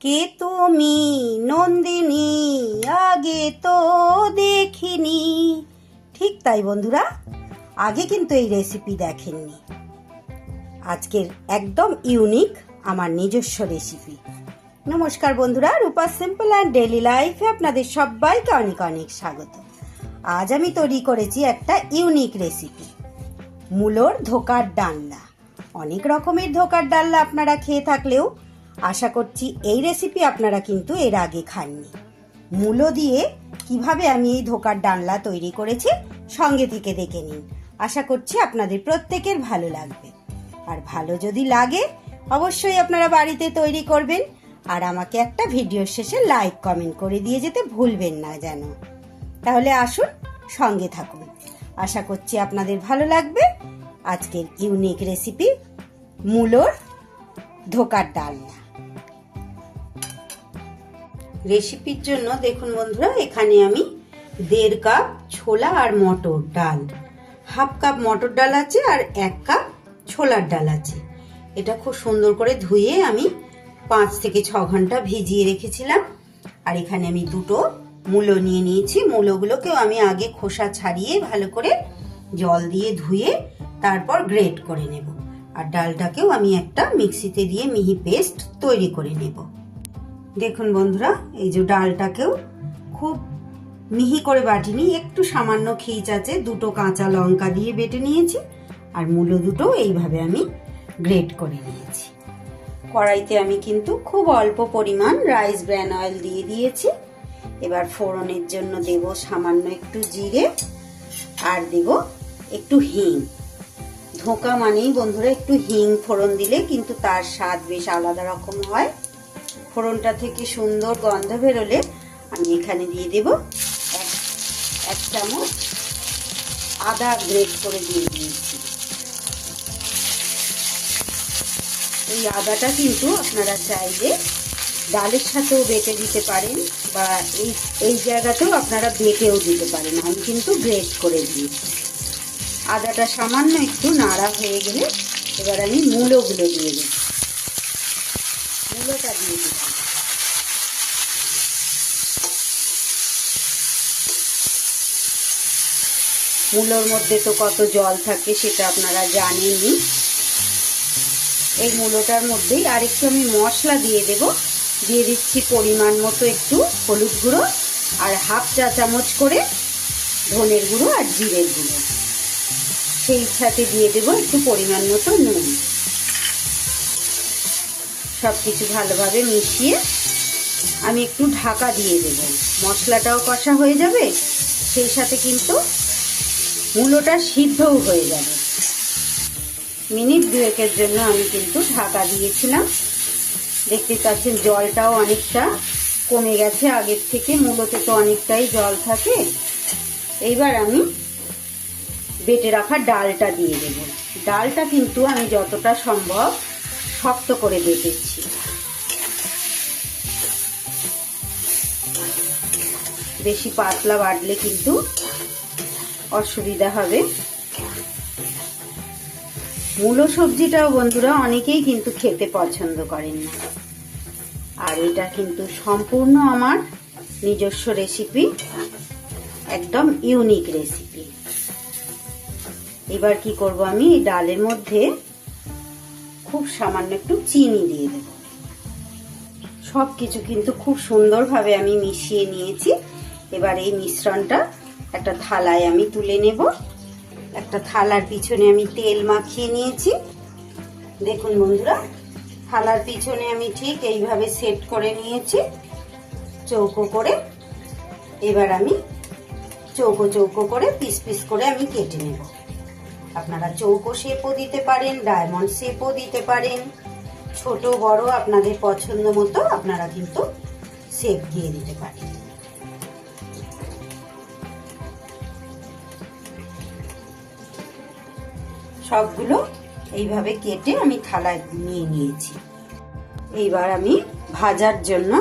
কে তুমি? নন্দিনী, আগে তো দেখিনি। ঠিক তাই বন্ধুরা, আগে কিন্তু এই রেসিপি দেখেননি। আজকের একদম ইউনিক আমার নিজস্ব রেসিপি নমস্কার বন্ধুরা, রূপা সিম্পল অ্যান্ড ডেলি লাইফে আপনাদের সবাইকে অনেক অনেক স্বাগত। আজ আমি তৈরি করেছি একটা ইউনিক রেসিপি মূলোর ধোকার ডালনা। অনেক রকমের ধোকার ডালনা আপনারা খেয়ে থাকলেও আশা করছি এই রেসিপি আপনারা কিন্তু এর আগে খাননি। মূলো দিয়ে কীভাবে আমি এই ধোকার ডালনা তৈরি করেছি, সঙ্গে থেকে দেখে নিন। আশা করছি আপনাদের প্রত্যেকের ভালো লাগবে। আর ভালো যদি লাগে, অবশ্যই আপনারা বাড়িতে তৈরি করবেন। আর আমাকে একটা ভিডিও শেষে লাইক কমেন্ট করে দিয়ে যেতে ভুলবেন না যেন। তাহলে আসুন, সঙ্গে থাকুন। আশা করছি আপনাদের ভালো লাগবে। আজকের ইউনিক রেসিপি মূলোর ধোকার ডালনা। রেসিপির জন্য দেখুন বন্ধুরা, এখানে আমি দেড় কাপ ছোলা আর মটর ডাল। হাফ কাপ মটর ডাল আছে আর এক কাপ ছোলার ডাল আছে। এটা খুব সুন্দর করে ধুয়ে আমি পাঁচ থেকে ছ ঘণ্টা ভিজিয়ে রেখেছিলাম। আর এখানে আমি দুটো মূলো নিয়ে নিয়েছি। মূলোগুলোকেও আমি আগে খোসা ছাড়িয়ে ভালো করে জল দিয়ে ধুয়ে তারপর গ্রেট করে নেব। আর ডালটাকেও আমি একটা মিক্সিতে দিয়ে মিহি পেস্ট তৈরি করে নেব। দেখুন বন্ধুরা, এই যে ডালটাকেও খুব মিহি করে বাটিনি, একটু সামান্য খিচ আছে, দুটো কাঁচা লঙ্কা দিয়ে বেটে নিয়েছি, আর মূলো দুটো এইভাবে আমি গ্রেট করে নিয়েছি। কড়াইতে আমি কিন্তু খুব অল্প পরিমাণ রাইস ব্র্যান অয়েল দিয়ে দিয়েছি। এবার ফোড়নের জন্য দেব সামান্য একটু জিরে, আর দেব একটু হিং। ধোঁকা মানেই বন্ধুরা, একটু হিং ফোড়ন দিলে কিন্তু তার স্বাদ বেশ আলাদা রকম হয়। ফোড়নটা থেকে সুন্দর গন্ধ বেরোলে আমি এখানে দিয়ে দেব এক চামচ আদা গ্রেট করে দিয়ে দিয়েছি। এই আদাটা কিন্তু আপনারা চাইলে ডালের সাথেও বেটে দিতে পারেন বা এই এই জায়গাতেও আপনারা বেটেও দিতে পারেন। আমি কিন্তু গ্রেট করে দিয়েছি। আদাটা সামান্য একটু নাড়া হয়ে গেলে এবার আমি মূলোগুলো দিয়ে দেব। মূলোটা দিয়ে দিলাম মূলোর মধ্যে তো কত জল থাকে সেটা আপনারা জানেনই। এই মূলোটার মধ্যেই আরেকটু আমি মশলা দিয়ে দেব। দিয়ে দিচ্ছি পরিমাণ মতো একটু হলুদ গুঁড়ো আর হাফ চা চামচ করে ধনের গুঁড়ো আর জিরের গুঁড়ো। সেই সাথে দিয়ে দেব একটু পরিমাণ মতো নুন। সব কিছু ভালোভাবে মিশিয়ে আমি একটু ঢাকা দিয়ে দেব। মশলাটাও কষা হয়ে যাবে, সেই সাথে কিন্তু মূলোটা সিদ্ধও হয়ে যাবে। মিনিট দুয়েকের জন্য আমি কিন্তু ঢাকা দিয়েছিলাম। দেখতে পাচ্ছেন জলটাও অনেকটা কমে গেছে। আগের থেকে মূলতে তো অনেকটাই জল থাকে। এইবার আমি বেটে রাখা ডালটা দিয়ে দেব। ডালটা কিন্তু আমি যতটা সম্ভব শক্ত করে বেটেছি। বেশি পাতলা বাটলে কিন্তু অসুবিধা হবে। মূলো সবজিটাও বন্ধুরা অনেকেই কিন্তু খেতে পছন্দ করেন না। আর এটা কিন্তু সম্পূর্ণ আমার নিজস্ব রেসিপি একদম ইউনিক রেসিপি এবার কি করব আমি? এই ডালের মধ্যে খুব সামান্য একটু চিনি দিয়ে দেব। সব কিছু কিন্তু খুব সুন্দরভাবে আমি মিশিয়ে নিয়েছি। এবার এই মিশ্রণটা একটা থালায় আমি তুলে নেব। একটা থালার পিছনে আমি তেল মাখিয়ে নিয়েছি। দেখুন বন্ধুরা, থালার পিছনে আমি ঠিক এইভাবে সেট করে নিয়েছি, চৌকো করে। এবার আমি চৌকো চৌকো করে পিস পিস করে আমি কেটে নেব। আপনারা চৌকো শেপও দিতে পারেন, ডায়মন্ড শেপও দিতে পারেন। ছোট, বড়, আপনাদের পছন্দ মতো আপনারা কিন্তু শেপ দিয়ে দিতে পারেন। সবগুলো এইভাবে কেটে আমি থালায় নিয়ে নিয়েছি। এইবার আমি ভাজার জন্য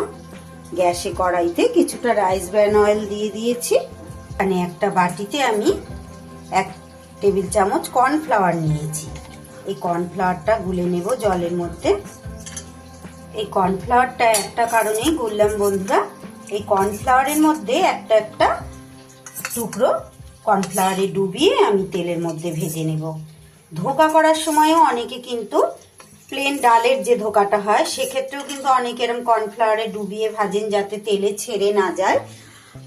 গ্যাসে কড়াইতে কিছুটা রাইস ব্র্যান অয়েল দিয়ে দিয়েছি। মানে একটা বাটিতে আমি এক টেবিল চামচ কর্নফ্লাওয়ার নিয়েছি। এই কর্নফ্লাওয়ারটা গুলে নেব জলের মধ্যে। এই কর্নফ্লাওয়ারটা একটা কারণেই গুললাম বন্ধুরা, এই কর্নফ্লাওয়ারের মধ্যে একটা একটা টুকরো কর্নফ্লাওয়ারে ডুবিয়ে আমি তেলের মধ্যে ভেজে নেব। ধোকা করার সময়ও অনেকে কিন্তু প্লেন ডালের যে ধোকাটা হয়, সেক্ষেত্রেও কিন্তু অনেকে এরম কর্নফ্লাওয়ারে ডুবিয়ে ভাজেন যাতে তেলে ছেড়ে না যায়।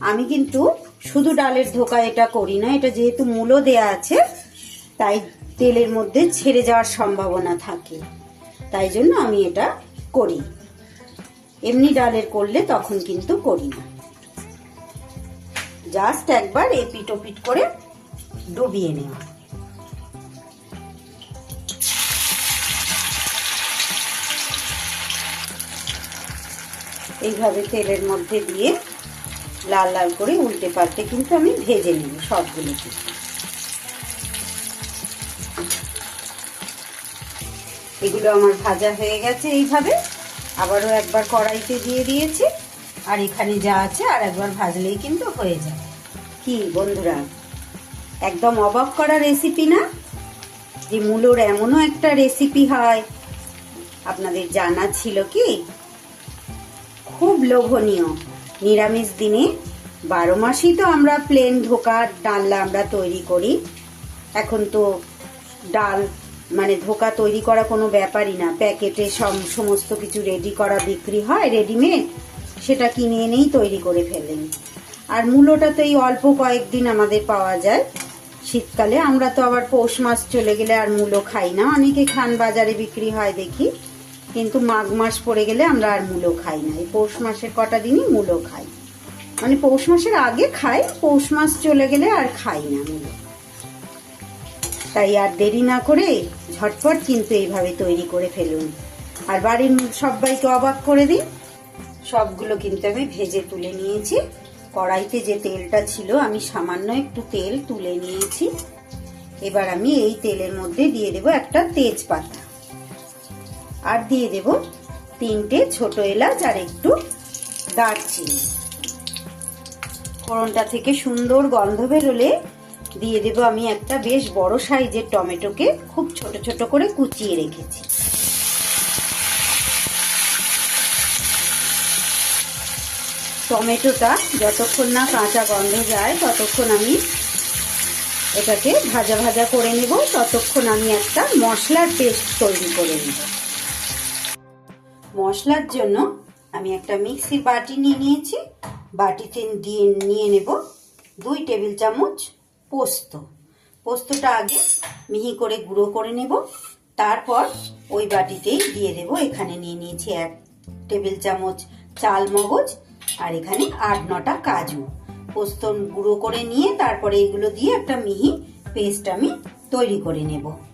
আমি কিন্তু শুধু ডালের ধোকা এটা করি না, এটা যেহেতু মূলো দেয়া আছে, তাই তেলের মধ্যে ছেড়ে যাওয়ার সম্ভাবনা থাকে। তাই জন্য আমি এটা করি। এমনি ডালের করলে তখন কিন্তু করি না। জাস্ট একবার এ এপিট ওপিট করে ডুবিয়ে নেওয়া। এইভাবে তেলের মধ্যে দিয়ে লাল লাল করে উল্টে পাল্টে কিন্তু আমি ভেজে নেব সবগুলোকে। এগুলো আমার ভাজা হয়ে গেছে এইভাবে। আবারও একবার কড়াইতে দিয়ে দিয়েছি। আর এখানে যা আছে আর একবার ভাজলেই কিন্তু হয়ে যায় কি বন্ধুরা, একদম অবাক করা রেসিপি না? যে মূলোর এমনও একটা রেসিপি হয়। আপনাদের জানা ছিল কি? খুব লোভনীয়। নিরামিষ দিনে বারো মাসই তো আমরা প্লেন ধোকা ডালনা আমরা তৈরি করি। এখন তো ডাল মানে ধোকা তৈরি করা কোনো ব্যাপারই না। প্যাকেটে সমস্ত কিছু রেডি করা বিক্রি হয় রেডিমেড সেটা কিনে এনেই তৈরি করে ফেলেন আর মূলোটা তো এই অল্প কয়েকদিন আমাদের পাওয়া যায়। শীতকালে আমরা তো আবার পৌষ মাস চলে গেলে আর মূলো খাই না। অনেকে খান বাজারে বিক্রি হয় দেখি। কিন্তু মাঘ মাস পড়ে গেলে আমরা আর মূলো খাই না। এই পৌষ মাসের কটা দিনই মূলো খাই। মানে পৌষ মাসের আগে খাই, পৌষ মাস চলে গেলে আর খাই না মূলো। তাই আর দেরি না করে ঝটপট কিন্তু এইভাবে তৈরি করে ফেলুন। আর বাড়ির সবাইকে অবাক করে দিন, সবগুলো কিন্তু আমি ভেজে তুলে নিয়েছি। কড়াইতে যে তেলটা ছিল, আমি সামান্য একটু তেল তুলে নিয়েছি। এবার আমি এই তেলের মধ্যে দিয়ে দেব একটা তেজপাতা। আর দিয়ে দেব তিনটে ছোট এলাচ আর একটু দারচিনি। ফোড়নটা থেকে সুন্দর গন্ধ বেরোলে দিয়ে দেব আমি একটা বেশ বড় সাইজের টমেটোকে খুব ছোট ছোট করে কুচিয়ে রেখেছি। টমেটোটা যতক্ষণ না কাঁচা গন্ধ যায়, ততক্ষণ আমি এটাকে ভাজা ভাজা করে নেব, ততক্ষণ আমি একটা মশলার পেস্ট তৈরি করে নেব। মশলার জন্য আমি একটা মিক্সির বাটি নিয়ে নিয়েছি। বাটিতে দিয়ে নিয়ে নেব দুই টেবিল চামচ পোস্ত। পোস্তটা আগে মিহি করে গুঁড়ো করে নেব। তারপর ওই বাটিতেই দিয়ে দেব। এখানে নিয়ে নিয়েছি এক টেবিল চামচ চাল মগজ আর এখানে আট নটা কাজু। পোস্ত গুঁড়ো করে নিয়ে তারপরে এগুলো দিয়ে একটা মিহি পেস্ট আমি তৈরি করে নেব।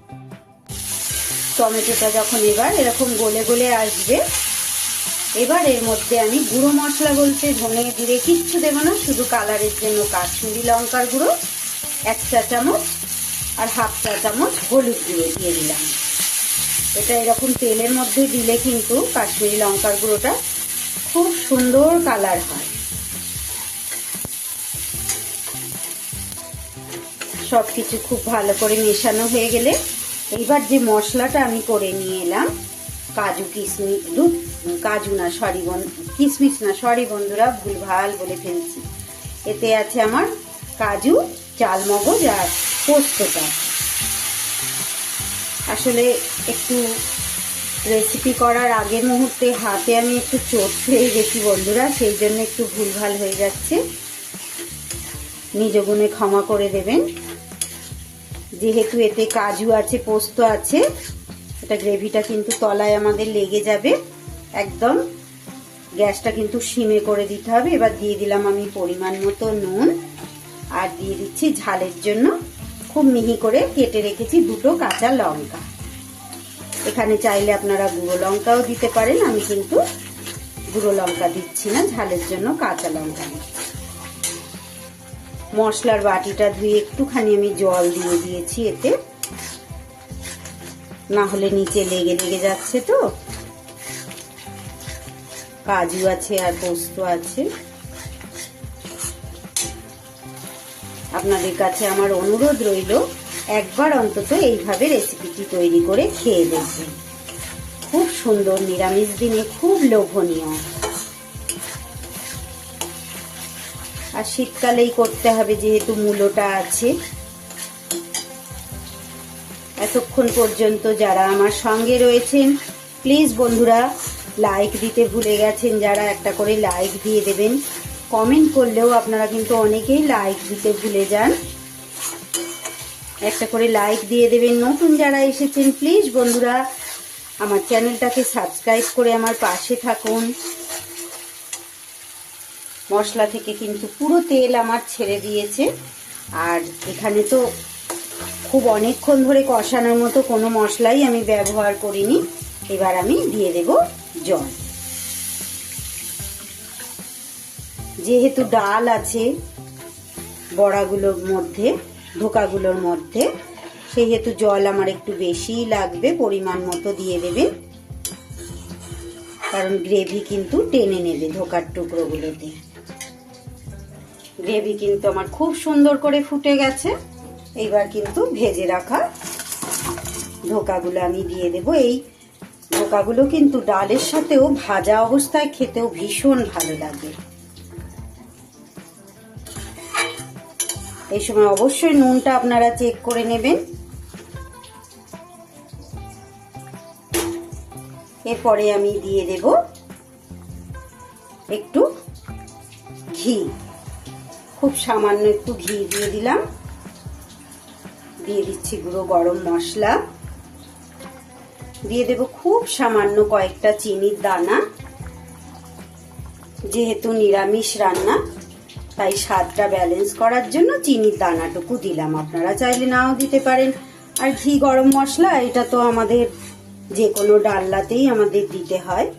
টমেটোটা যখন এবার এরকম গলে গলে আসবে, এবার এর মধ্যে আমি গুঁড়ো মশলা বলতে ধনে জিরে কিচ্ছু দেবো না, শুধু কালারের জন্য কাশ্মীরি লঙ্কার গুঁড়ো, এক চা চামচ আর হাফ চা চামচ হলুদ গুঁড়ো দিয়ে দিলাম। এটা এরকম তেলের মধ্যে দিলে কিন্তু কাশ্মীরি লঙ্কার গুঁড়োটা খুব সুন্দর কালার হয়। সব কিছু খুব ভালো করে মেশানো হয়ে গেলে এইবার যে মশলাটা আমি করে নিয়ে এলাম, কাজু কিশমিশ দুধ কাজু না, সরি কিশমিশ না, সরি বন্ধুরা ভুল ভালো বলে ফেলছি। এতে আছে আমার কাজু চাল মগজ আর পোস্তটা। আসলে একটু রেসিপি করার আগের মুহূর্তে হাতে আমি একটু চোট খেয়ে গেছি বন্ধুরা, সেই জন্য একটু ভুলভাল হয়ে যাচ্ছে। নিজ গুণে ক্ষমা করে দেবেন। যেহেতু এতে কাজু আছে, পোস্ত আছে, এটা গ্রেভিটা কিন্তু তলায় আমাদের লেগে যাবে। একদম গ্যাসটা কিন্তু সিমে করে দিতে হবে। এবার দিয়ে দিলাম আমি পরিমাণ মতো নুন আর দিয়ে দিচ্ছি ঝালের জন্য। খুব মিহি করে কেটে রেখেছি দুটো কাঁচা লঙ্কা। এখানে চাইলে আপনারা গুঁড়ো লঙ্কাও দিতে পারেন। আমি কিন্তু গুঁড়ো লঙ্কা দিচ্ছি না, ঝালের জন্য কাঁচা লঙ্কা মশলার বাটিটা ধুয়ে একটুখানি আমি জল দিয়ে দিয়েছি এতে। না হলে নিচে লেগে লেগে যাচ্ছে তো। কাজু আছে আর পোস্ত আছে। আপনাদের কাছে আমার অনুরোধ রইল, একবার অন্তত এইভাবে রেসিপিটি তৈরি করে খেয়ে দেখবেন। খুব সুন্দর নিরামিষ দিনে, খুব লোভনীয়। আর শীতকালেই করতে হবে যেহেতু মূলোটা আছে। এতক্ষণ পর্যন্ত যারা আমার সঙ্গে রয়েছেন প্লিজ বন্ধুরা লাইক দিতে ভুলে গেছেন, যারা একটা করে লাইক দিয়ে দেবেন। কমেন্ট করলেও আপনারা কিন্তু অনেকেই লাইক দিতে ভুলে যান। একটা করে লাইক দিয়ে দেবেন। নতুন যারা এসেছেন প্লিজ বন্ধুরা, আমার চ্যানেলটাকে সাবস্ক্রাইব করে আমার পাশে থাকুন। মশলা থেকে কিন্তু পুরো তেল আমার ছেড়ে দিয়েছে। আর এখানে তো খুব অনেকক্ষণ ধরে কষানোর মতো কোনো মশলাই আমি ব্যবহার করিনি। এবার আমি দিয়ে দেব জল। যেহেতু ডাল আছে বড়াগুলোর মধ্যে ধোকাগুলোর মধ্যে, সেহেতু জল আমার একটু বেশিই লাগবে, পরিমাণ মতো দিয়ে দেবেন কারণ গ্রেভি কিন্তু টেনে নেবে ধোকার টুকরোগুলোতে। গ্রেভি কিন্তু আমার খুব সুন্দর করে ফুটে গেছে। এইবার কিন্তু ভেজে রাখা ধোকাগুলো আমি দিয়ে দেব। এই ধোকাগুলো কিন্তু ডালের সাথেও ভাজা অবস্থায় খেতেও ভীষণ ভালো লাগে। এই সময় অবশ্যই নুনটা আপনারা চেক করে নেবেন। এরপরে আমি দিয়ে দেব একটু ঘি। খুব সামান্য একটু ঘি দিয়ে দিলাম। দিয়ে দিচ্ছি গুঁড়ো গরম মশলা। দিয়ে দেব খুব সামান্য কয়েকটা চিনির দানা। যেহেতু নিরামিষ রান্না, তাই স্বাদটা ব্যালেন্স করার জন্য চিনির দানাটুকু দিলাম। আপনারা চাইলে নাও দিতে পারেন। আর ঘি গরম মশলা, এটা তো আমাদের যে কোনো ডাল্লাতেই আমাদের দিতে হয়।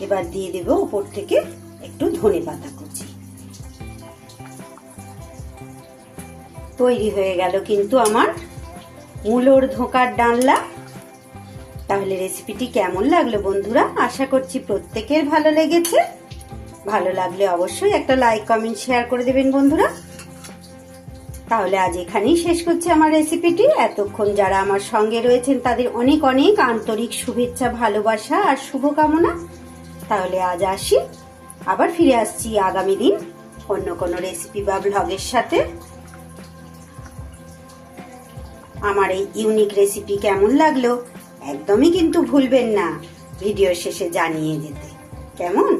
এবার দিয়ে দেব উপর থেকে একটু ধনে পাতা কুচি। তৈরি হয়ে গেল কিন্তু আমার মূলোর ধোকার ডালনা। তাহলে রেসিপিটি কেমন লাগল বন্ধুরা? আশা করছি প্রত্যেকের ভালো লেগেছে। ভালো লাগলে অবশ্যই একটা লাইক কমেন্ট শেয়ার করে দেবেন বন্ধুরা। তাহলে আজ এখানেই শেষ করছি আমার রেসিপিটি এতক্ষণ যারা আমার সঙ্গে রয়েছেন, তাদের অনেক অনেক আন্তরিক শুভেচ্ছা, ভালোবাসা আর শুভকামনা। তাহলে আজ আসি। আবার ফিরে আসছি আগামী দিন অন্য কোনো রেসিপি বা ব্লগের সাথে। আমার এই ইউনিক রেসিপি কেমন লাগল একদমই কিন্তু ভুলবেন না। ভিডিও শেষে জানিয়ে যেতে কেমন?